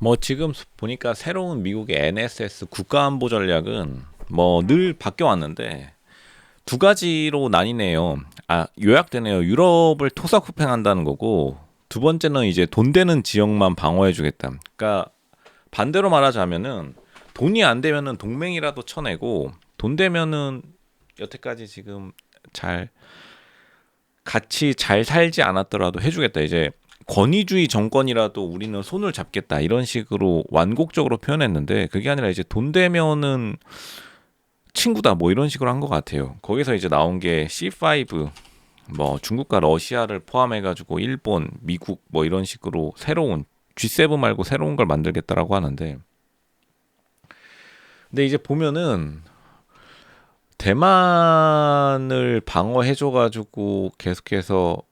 뭐 지금 보니까 새로운 미국의 NSS 국가안보 전략은 뭐 늘 바뀌어 왔는데 두 가지로 나뉘네요. 아, 요약되네요. 유럽을 토사구팽한다는 거고 두 번째는 이제 돈 되는 지역만 방어해 주겠다. 그러니까 반대로 말하자면은 돈이 안 되면은 동맹이라도 쳐내고 돈 되면은 여태까지 지금 잘 같이 잘 살지 않았더라도 해주겠다. 이제 권위주의 정권이라도 우리는 손을 잡겠다 이런 식으로 완곡적으로 표현했는데 그게 아니라 이제 돈 되면은 친구다 뭐 이런 식으로 한 것 같아요. 거기서 이제 나온 게 C5 뭐 중국과 러시아를 포함해 가지고 일본, 미국 뭐 이런 식으로 새로운 G7 말고 새로운 걸 만들겠다라고 하는데 근데 이제 보면은 대만을 방어해 줘 가지고 계속해서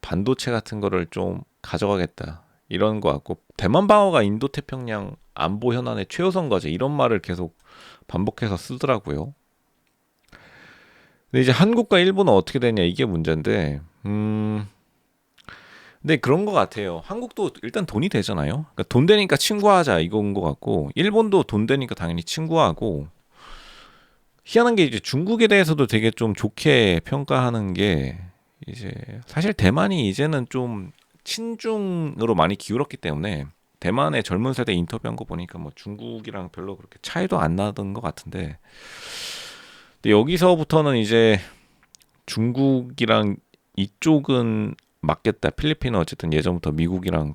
반도체 같은 거를 좀 가져가겠다. 이런 거 같고 대만 방어가 인도 태평양 안보 현안의 최우선 과제 이런 말을 계속 반복해서 쓰더라고요. 근데 이제 한국과 일본은 어떻게 되냐 이게 문제인데, 음, 근데 그런 것 같아요. 한국도 일단 돈이 되잖아요. 그러니까 돈 되니까 친구하자 이건 것 같고, 일본도 돈 되니까 당연히 친구하고, 희한한 게 이제 중국에 대해서도 되게 좀 좋게 평가하는 게 이제 사실 대만이 이제는 좀 친중으로 많이 기울었기 때문에 대만의 젊은 세대 인터뷰한 거 보니까 뭐 중국이랑 별로 그렇게 차이도 안 나던 것 같은데 근데 여기서부터는 이제 중국이랑 이쪽은 맞겠다. 필리핀은 어쨌든 예전부터 미국이랑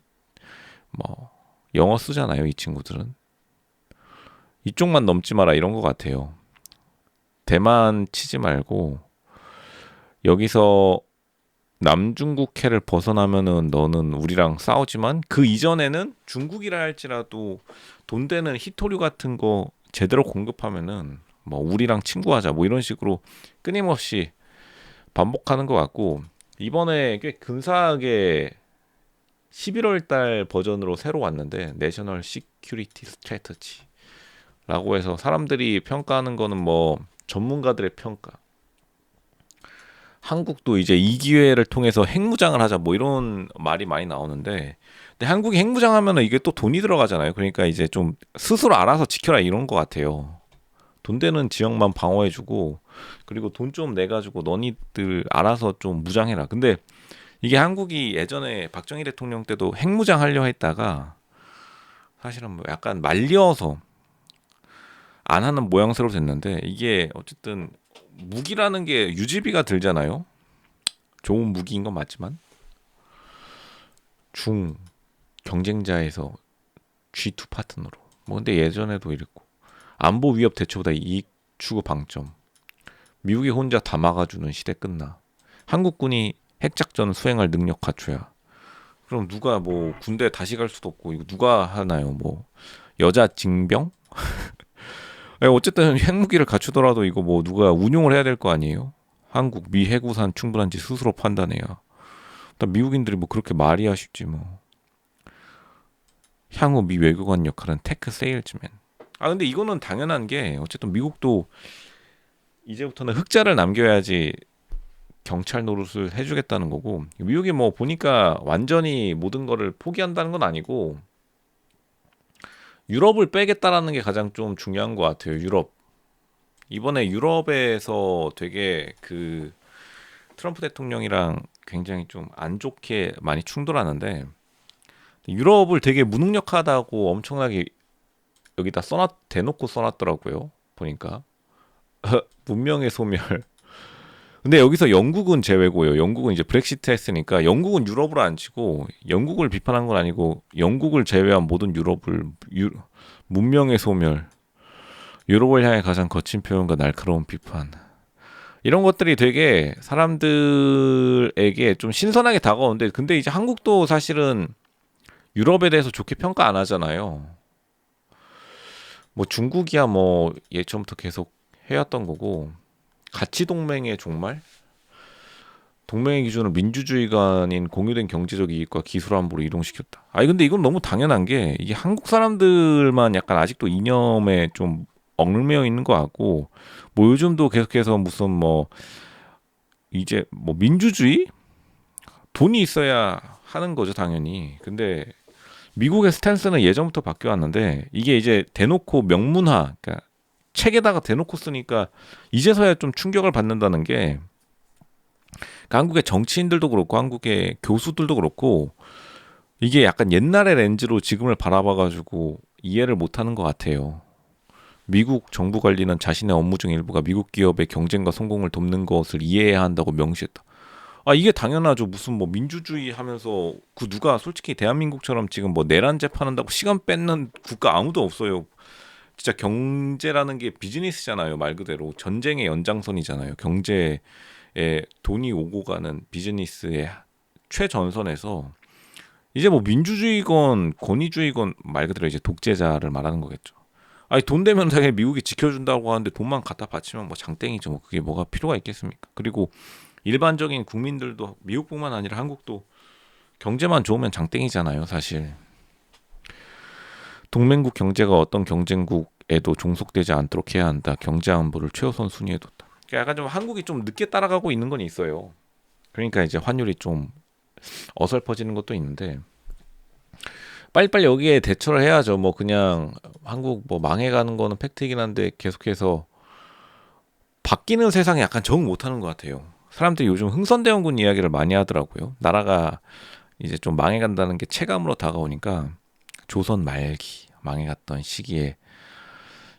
뭐 영어 쓰잖아요. 이 친구들은 이쪽만 넘지 마라 이런 것 같아요. 대만 치지 말고 여기서 남중국해를 벗어나면은 너는 우리랑 싸우지만 그 이전에는 중국이라 할지라도 돈 되는 히토류 같은 거 제대로 공급하면은 뭐 우리랑 친구하자. 뭐 이런 식으로 끊임없이 반복하는 것 같고 이번에 꽤 근사하게 11월 달 버전으로 새로 왔는데 내셔널 시큐리티 스트래터지라고 해서 사람들이 평가하는 거는 뭐 전문가들의 평가 한국도 이제 이 기회를 통해서 핵무장을 하자 뭐 이런 말이 많이 나오는데 근데 한국이 핵무장하면은 이게 또 돈이 들어가잖아요. 그러니까 이제 좀 스스로 알아서 지켜라 이런 것 같아요. 돈 되는 지역만 방어해주고 그리고 돈 좀 내가지고 너희들 알아서 좀 무장해라. 근데 이게 한국이 예전에 박정희 대통령 때도 핵무장 하려 했다가 사실은 뭐 약간 말려서 안 하는 모양새로 됐는데 이게 어쨌든 무기라는 게 유지비가 들잖아요. 좋은 무기인 건 맞지만. 중 경쟁자에서 G2 파트너로. 뭐 근데 예전에도 이랬고. 안보 위협 대처보다 이익 추구 방점. 미국이 혼자 다 막아주는 시대 끝나. 한국군이 핵작전 수행할 능력 갖춰야. 그럼 누가 뭐 군대 다시 갈 수도 없고 이거 누가 하나요 뭐? 여자 징병? 예, 어쨌든 핵무기를 갖추더라도 이거 뭐 누가 운용을 해야 될 거 아니에요? 한국 미 해구산 충분한지 스스로 판단해야. 일단 미국인들이 뭐 그렇게 말이 하쉽지 뭐. 향후 미 외교관 역할은 테크 세일즈맨. 아 근데 이거는 당연한 게 어쨌든 미국도 이제부터는 흑자를 남겨야지 경찰 노릇을 해주겠다는 거고 미국이 뭐 보니까 완전히 모든 거를 포기한다는 건 아니고 유럽을 빼겠다라는 게 가장 좀 중요한 것 같아요. 유럽. 이번에 유럽에서 되게 그 트럼프 대통령이랑 굉장히 좀 안 좋게 많이 충돌하는데 유럽을 되게 무능력하다고 엄청나게 여기다 써놨 대놓고 써놨더라고요. 보니까 문명의 소멸. 근데 여기서 영국은 제외고요. 영국은 이제 브렉시트 했으니까 영국은 유럽으로 안 치고 영국을 비판한 건 아니고 영국을 제외한 모든 유럽을 유, 문명의 소멸, 유럽을 향해 가장 거친 표현과 날카로운 비판. 이런 것들이 되게 사람들에게 좀 신선하게 다가오는데 근데 이제 한국도 사실은 유럽에 대해서 좋게 평가 안 하잖아요. 뭐 중국이야 뭐 예전부터 계속 해왔던 거고 가치 동맹의 종말? 동맹의 기준을 민주주의가 아닌 공유된 경제적 이익과 기술 안보로 이동시켰다. 아니 근데 이건 너무 당연한 게 이게 한국 사람들만 약간 아직도 이념에 좀 얽매여 있는 것 같고 뭐 요즘도 계속해서 무슨 뭐 이제 뭐 민주주의 돈이 있어야 하는 거죠 당연히. 근데 미국의 스탠스는 예전부터 바뀌어 왔는데 이게 이제 대놓고 명문화 그러니까 책에다가 대놓고 쓰니까 이제서야 좀 충격을 받는다는 게 한국의 정치인들도 그렇고 한국의 교수들도 그렇고 이게 약간 옛날의 렌즈로 지금을 바라봐가지고 이해를 못하는 것 같아요. 미국 정부 관리는 자신의 업무 중 일부가 미국 기업의 경쟁과 성공을 돕는 것을 이해해야 한다고 명시했다. 아 이게 당연하죠. 무슨 뭐 민주주의 하면서 그 누가 솔직히 대한민국처럼 지금 뭐 내란 재판한다고 시간 뺏는 국가 아무도 없어요. 진짜 경제라는 게 비즈니스잖아요. 말 그대로 전쟁의 연장선이잖아요. 경제에 돈이 오고 가는 비즈니스의 최전선에서 이제 뭐 민주주의건 권위주의건 말 그대로 이제 독재자를 말하는 거겠죠. 아니 돈 되면 당연히 미국이 지켜준다고 하는데 돈만 갖다 바치면 뭐 장땡이죠. 뭐 그게 뭐가 필요가 있겠습니까? 그리고 일반적인 국민들도 미국뿐만 아니라 한국도 경제만 좋으면 장땡이잖아요, 사실. 동맹국 경제가 어떤 경쟁국에도 종속되지 않도록 해야 한다. 경제 안보를 최우선 순위에 뒀다. 그러니까 약간 좀 한국이 좀 늦게 따라가고 있는 건 있어요. 그러니까 이제 환율이 좀 어설퍼지는 것도 있는데 빨리빨리 여기에 대처를 해야죠. 뭐 그냥 한국 뭐 망해가는 거는 팩트이긴 한데 계속해서 바뀌는 세상에 약간 적응 못하는 것 같아요. 사람들이 요즘 흥선대원군 이야기를 많이 하더라고요. 나라가 이제 좀 망해간다는 게 체감으로 다가오니까 조선 말기 망해갔던 시기에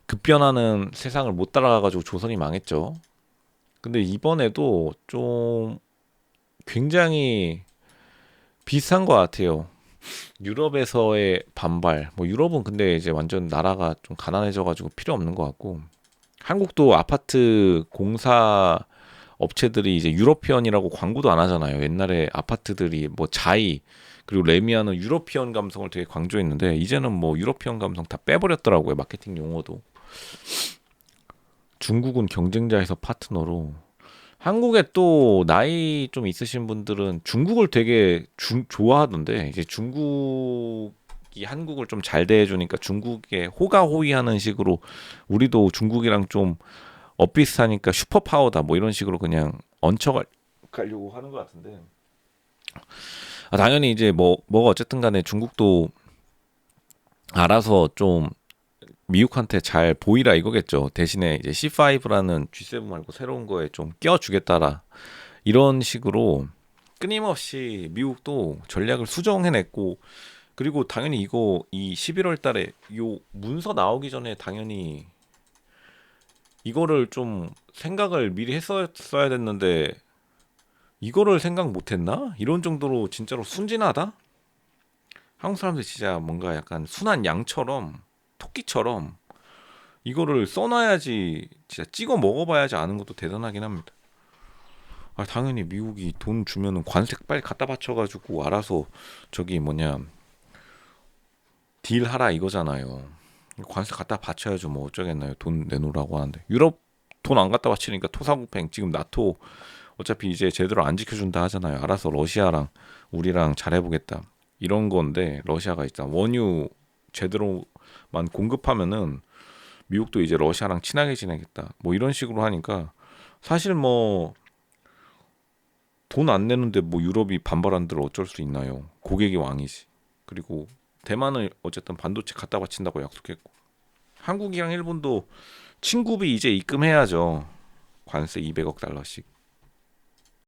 급변하는 세상을 못 따라가가지고 조선이 망했죠. 근데 이번에도 좀 굉장히 비슷한 것 같아요. 유럽에서의 반발. 뭐 유럽은 근데 이제 완전 나라가 좀 가난해져가지고 필요 없는 것 같고 한국도 아파트 공사 업체들이 이제 유러피언이라고 광고도 안 하잖아요. 옛날에 아파트들이 뭐 자이 그리고 레미아는 유러피언 감성을 되게 강조했는데 이제는 뭐 유러피언 감성 다 빼버렸더라고요. 마케팅 용어도. 중국은 경쟁자에서 파트너로 한국에 또 나이 좀 있으신 분들은 중국을 되게 주, 좋아하던데 이제 중국이 한국을 좀 잘 대해주니까 중국에 호가호위하는 식으로 우리도 중국이랑 좀 엇비슷하니까 슈퍼 파워다 뭐 이런 식으로 그냥 얹혀가려고 하는 것 같은데 아, 당연히 이제 뭐 뭐가 어쨌든 간에 중국도 알아서 좀 미국한테 잘 보이라 이거겠죠. 대신에 이제 C5라는 G7 말고 새로운 거에 좀 껴주겠다라 이런 식으로 끊임없이 미국도 전략을 수정해냈고 그리고 당연히 이거 이 11월 달에 요 문서 나오기 전에 당연히 이거를 좀 생각을 미리 했었어야 됐는데 이거를 생각 못했나? 이런 정도로 진짜로 순진하다? 한국 사람들 진짜 뭔가 약간 순한 양처럼 토끼처럼 이거를 써놔야지 진짜 찍어 먹어봐야지 아는 것도 대단하긴 합니다. 아 당연히 미국이 돈 주면은 관세 빨리 갖다 바쳐가지고 알아서 저기 뭐냐 딜하라 이거잖아요. 관세 갖다 바쳐야죠. 뭐 어쩌겠나요. 돈 내놓으라고 하는데 유럽 돈 안 갖다 바치니까 토사구팽 지금 나토 어차피 이제 제대로 안 지켜준다 하잖아요. 알아서 러시아랑 우리랑 잘해보겠다 이런 건데 러시아가 일단 원유 제대로만 공급하면은 미국도 이제 러시아랑 친하게 지내겠다 뭐 이런 식으로 하니까 사실 뭐 돈 안 내는데 뭐 유럽이 반발한들 어쩔 수 있나요? 고객이 왕이지. 그리고 대만은 어쨌든 반도체 갖다 바친다고 약속했고 한국이랑 일본도 친구비 이제 입금해야죠. 관세 200억 달러씩.